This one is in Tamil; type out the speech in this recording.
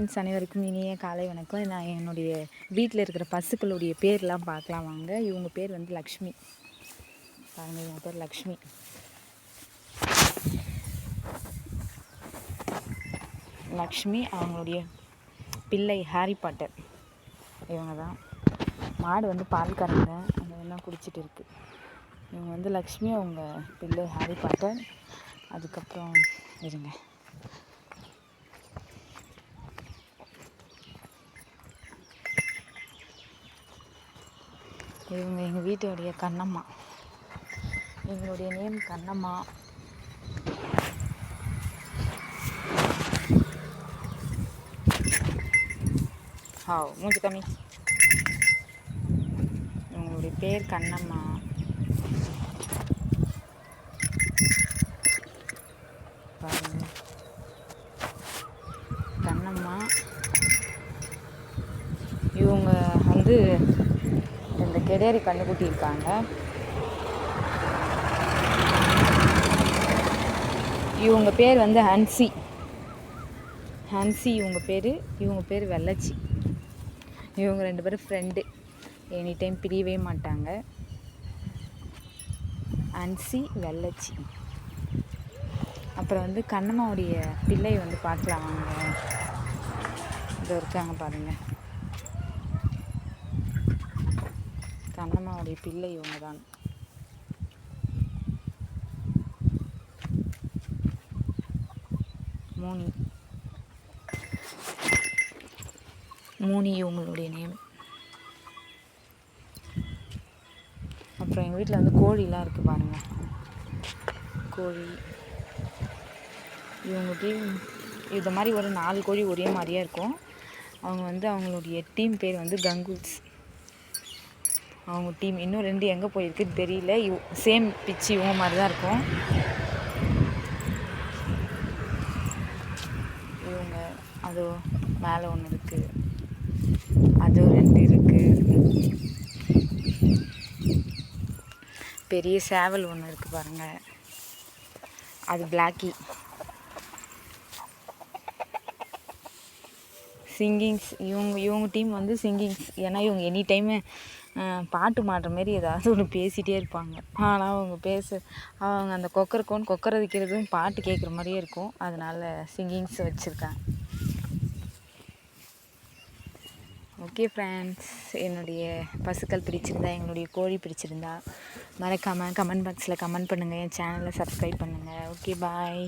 ஃப்ரெண்ட்ஸ் அனைவருக்கும் இனிய காலை வணக்கம். நான் என்னுடைய வீட்டில் இருக்கிற பசுக்களுடைய பேர்லாம் பார்க்கலாம் வாங்க. இவங்க பேர் வந்து லக்ஷ்மி. பாருங்க இவங்க பேர் லக்ஷ்மி. லக்ஷ்மி அவங்களுடைய பிள்ளை ஹாரி பாட்டர். இவங்க தான். மாடு வந்து பால் கறங்க அந்த எல்லாம் குடிச்சிட்டு இருக்கு. இவங்க வந்து லக்ஷ்மி அவங்க பிள்ளை ஹாரி பாட்டர். அதுக்கப்புறம் இருங்க. இவங்க எங்கள் வீட்டுடைய கண்ணம்மா. எங்களுடைய நேம் கண்ணம்மா. ஹாவ் மூஞ்சி கம்மி. இவங்களுடைய பேர் கண்ணம்மா. கண்ணம்மா. இவங்க வந்து கெடேரி கண்ணுக்குட்டி இருக்காங்க இவங்க பேர் வந்து ஹன்சி. ஹன்சி இவங்க பேர் இவங்க பேர் வெள்ளச்சி. இவங்க ரெண்டு பேரும் ஃப்ரெண்டு எனி டைம் பிரியவே மாட்டாங்க. ஹன்சி வெள்ளச்சி. அப்புறம் வந்து கண்ணம்மாவுடைய பிள்ளை வந்து பார்க்கலாம் வாங்க. இதோ இருக்காங்க பாருங்கள் கண்ணம்மாவுடைய பிள்ளை இவங்க தான் மூனி. மூனி இவங்களுடைய நேம் அப்புறம் எங்கள் வீட்டில் வந்து கோழிலாம் இருக்குது பாருங்கள் கோழி. இவங்க டீம் இது மாதிரி ஒரு நாலு கோழி ஒரே மாதிரியே இருக்கும். அவங்க வந்து அவங்களுடைய டீம் பேர் வந்து கங்குல்ஸ் அவங்க டீம் இன்னும் ரெண்டு எங்கே போயிருக்குன்னு தெரியல. இவ் சேம் பிச்சு இவங்க மாதிரி தான் இருக்கும். இவங்க அது மேலே ஒன்று இருக்குது அது ரெண்டு இருக்குது பெரிய சேவல் ஒன்று இருக்குது பாருங்கள் அது பிளாக்கி சிங்கிங்ஸ் இவங்க இவங்க டீம் வந்து சிங்கிங்ஸ் ஏன்னா இவங்க எனி டைமு பாட்டு மாடுற மாரி ஏதாவது ஒன்று பேசிகிட்டே இருப்பாங்க. ஆனால் அவங்க பேச அவங்க அந்த கொக்கரக்கோன் கொக்கரதிக்கிறதும் பாட்டு கேட்குற மாதிரியே இருக்கும். அதனால் சிங்கிங்ஸ் வச்சுருக்காங்க. ஓகே ஃப்ரெண்ட்ஸ் என்னுடைய பசுக்கள் பிடிச்சிருந்தா எங்களுடைய கோழி பிடிச்சிருந்தா மறக்காமல் கமெண்ட் பாக்ஸில் கமெண்ட் பண்ணுங்கள் என் சேனலை சப்ஸ்கிரைப் பண்ணுங்கள் ஓகே பாய்